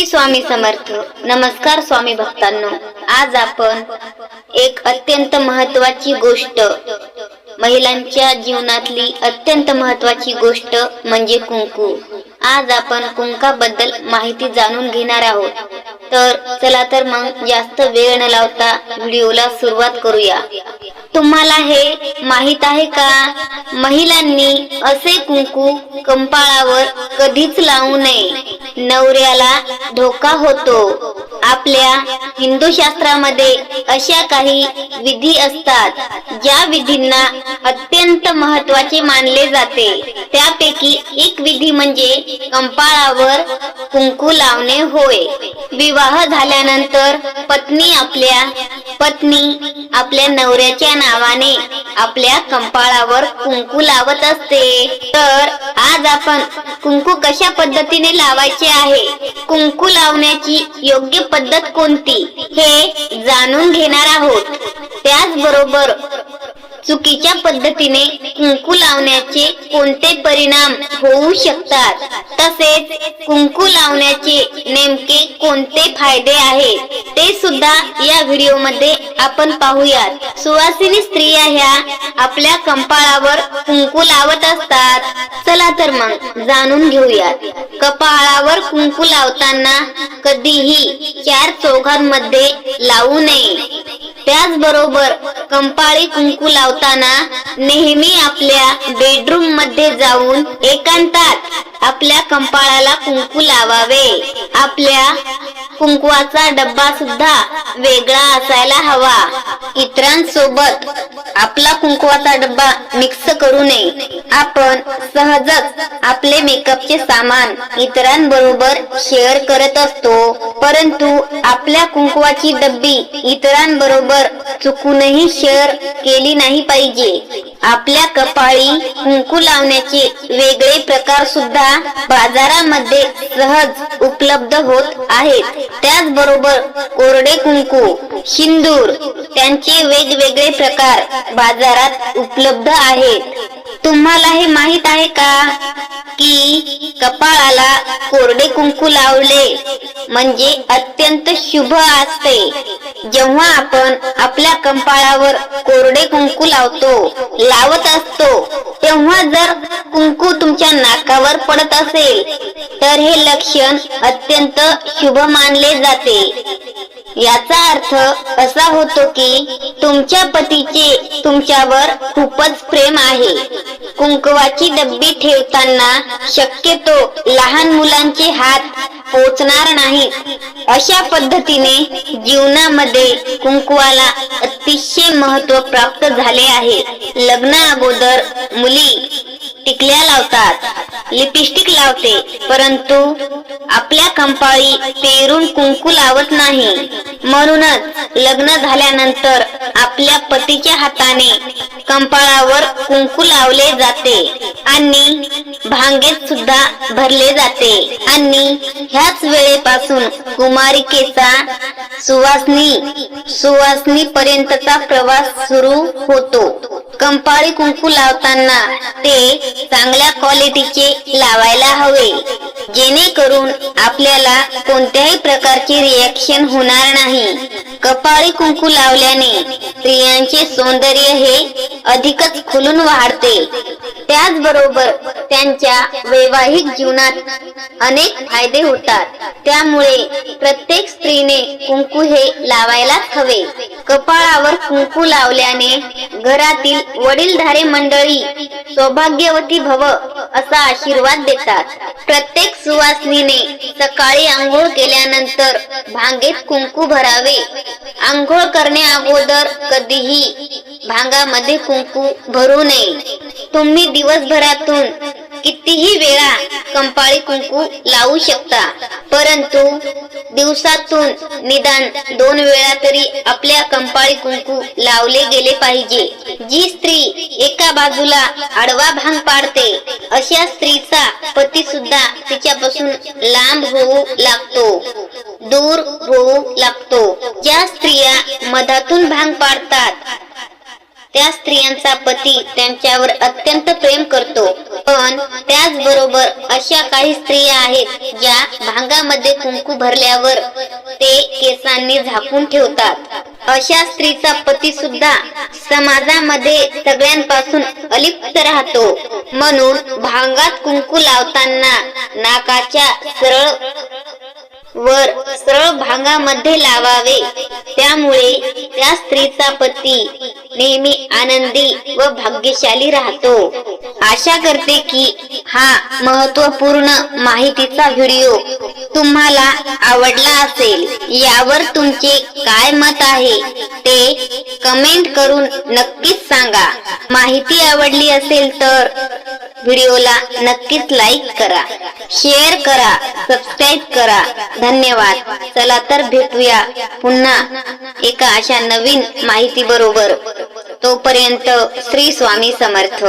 श्री स्वामी समर्थ. नमस्कार स्वामी भक्तांनो. आज आपण एक अत्यंत महत्वाची गोष्ट महिलांच्या जीवनातली अत्यंत महत्वाची गोष्ट म्हणजे कुंकू. आज आपण कुंकाबद्दल माहिती जाणून घेणार आहोत. तर चला तर मग जास्त वेळ न लावता व्हिडिओला सुरुवात करूया. तुम्हाला हे माहीत आहे का? महिलांनी असे कुंकू कंपाळावर कधीच लावू नये. नवऱ्याला धोका होतो. आपल्या हिंदू शास्त्रामध्ये अशा काही विधी असतात ज्या विधींना अत्यंत महत्त्वाचे मानले जाते. त्यापैकी एक विधी म्हणजे कंपाळावर कुंकू लावणे होय. विवाह झाल्यानंतर पत्नी आपल्या पत्नी आपल्या नवऱ्याच्या नावाने आपल्या कंपाळावर कुंकू लावत असते. तर आज आपण कुंकू कशा पद्धतीने लावायचे आहे? कुंकू लावण्याची योग्य पद्धत कोणती हे जाणून घेणार आहोत. त्याचबरोबर चुकीच्या पद्धतीने कुंकू लावण्याचे कोणते परिणाम होऊ शकतात? तसेच कुंकू लावण्याचे नेमके कोणते फायदे आहेत? ते सुद्धा या व्हिडिओमध्ये आपण पाहूयात. सुवासिनी स्त्रिया ह्या आपल्या कंपाळावर कुंकू लावत असतात. चला तर मग जाणून घेऊयात. कपाळावर कुंकू लावताना कधीही चार चौघांमध्ये लावू नये. त्याचबरोबर कंपाळी कुंकू लावताना नेहमी आपल्या बेडरूममध्ये जाऊन एकांतात आपल्या कंपाळाला कुंकू लावावे. आपल्या कुंकवाचा डब्बा सुद्धा वेगळा असायला हवा. इतरांसोबत आपला कुंकवाचा डब्बा मिक्स करू नये. आपण सहजच आपले मेकअपचे सामान इतरांबरोबर शेअर करत असतो. परंतु आपल्या कुंकवाची डब्बी इतरांबरोबर चुकूनही शेअर केली नाही पाहिजे. आपल्या कपाळी कुंकू लावण्याचे वेगळे प्रकार सुद्धा बाजारामध्ये सहज उपलब्ध होत आहेत त्याचबरोबर कोरडे कुंकू शिंदूर त्यांचे वेगवेगळे प्रकार बाजारात उपलब्ध आहेत. तुम्हाला हे माहीत आहे का की कपाळाला कोरडे कुंकू लावले म्हणजे अत्यंत शुभ असते. जेव्हा आपण आपल्या कंपाळावर कोरडे कुंकू लावतो लावत असतो तेव्हा जर कुंकू तुमच्या नाकावर पडत असेल तर हे लक्षण अत्यंत शुभ मानले जाते. याचा अर्थ असा होतो की तुमच्या पतीचे तुमच्यावर खूपच प्रेम आहे. कुंकवाची डब्बी ठेवताना शक्यतो लहान मुलांचे हात पोचणार नाहीत. अशा पद्धतीने जीवनामध्ये कुंकवाला अतिशय महत्त्व प्राप्त झाले आहे. लग्ना अगोदर मुली टिकल्या लावतात. लिपस्टिक लावते परंतु आपल्या कंपाळी पेरून कुंकू लावत नाही. म्हणूनच लग्न झाल्यानंतर आपल्या पतीच्या हाताने कंपाळावर कुंकू लावले जाते आणि भांगेत सुद्धा भरले जाते. आणि ह्याच वेळेपासून कुमारिकेचा सुवासनी सुवासनी पर्यंतचा प्रवास सुरू होतो. कंपाळी कुंकू लावताना ते चांगल्या क्वालिटीचे हवे जेणेकरून आपल्याला कोणत्याही प्रकारची रिॲक्शन होणार नाही. कपाळी कुंकू लावल्याने स्त्रियांचे सौंदर्य हे अधिकच खुलून वाढते. त्याचबरोबर त्यांच्या वैवाहिक जीवनात अनेक फायदे होतात. त्यामुळे प्रत्येक स्त्रीने कुंकू हे लावायलाच हवे. कपाळावर कुंकू लावल्याने घरातील वडीलधारे मंडळी सौभाग्यवती भव असा आशीर्वाद देतात. प्रत्येक सुवासनीने सकाळी आंघोळ केल्यानंतर भांगेत कुंकू भरावे. आंघोळ करण्या अगोदर कधीही भांगामध्ये कुंकू भरू नये. तुम्ही दिवसभरातून कितीही वेळा कंपाळी कुंकू लावू शकता. परंतु दिवसातून निदान दोन वेळा तरी आपल्या कंपाळी कुंकू लावले गेले पाहिजे. जी स्त्री एका बाजूला आडवा भांग पाडते अशा स्त्रीचा पती सुद्धा तिच्यापासून लांब होऊ लागतो दूर होऊ लागतो. ज्या स्त्रिया मधातून भांग पाडतात त्या स्त्रियांचा पती त्यांच्यावर अत्यंत प्रेम करतो. पण त्याचबरोबर अशा काही स्त्रिया आहेत ज्या भांगामध्ये कुंकू भरल्यावर ते केसांनी झाकून ठेवतात. अशा स्त्रीचा पती सुद्धा समाजामध्ये सगळ्यांपासून अलिप्त राहतो. म्हणून भांगात कुंकू लावताना नाकाच्या सरळ वर सरळ भांगामध्ये लावावे. त्यामुळे त्या स्त्रीचा पती नेहमी आनंदी व भाग्यशाली राहतो. आशा करते की हा महत्त्वपूर्ण माहितीचा व्हिडिओ तुम्हाला आवडला असेल. यावर तुमचे काय मत आहे ते कमेंट करून नक्कीच सांगा. माहिती आवडली असेल तर व्हिडिओला नक्कीच लाईक करा. शेअर करा. सबस्क्राईब करा. धन्यवाद. चला तर भेटूया पुन्हा एका अशा नवीन माहिती बरोबर तोपर्यंत श्री स्वामी समर्थ.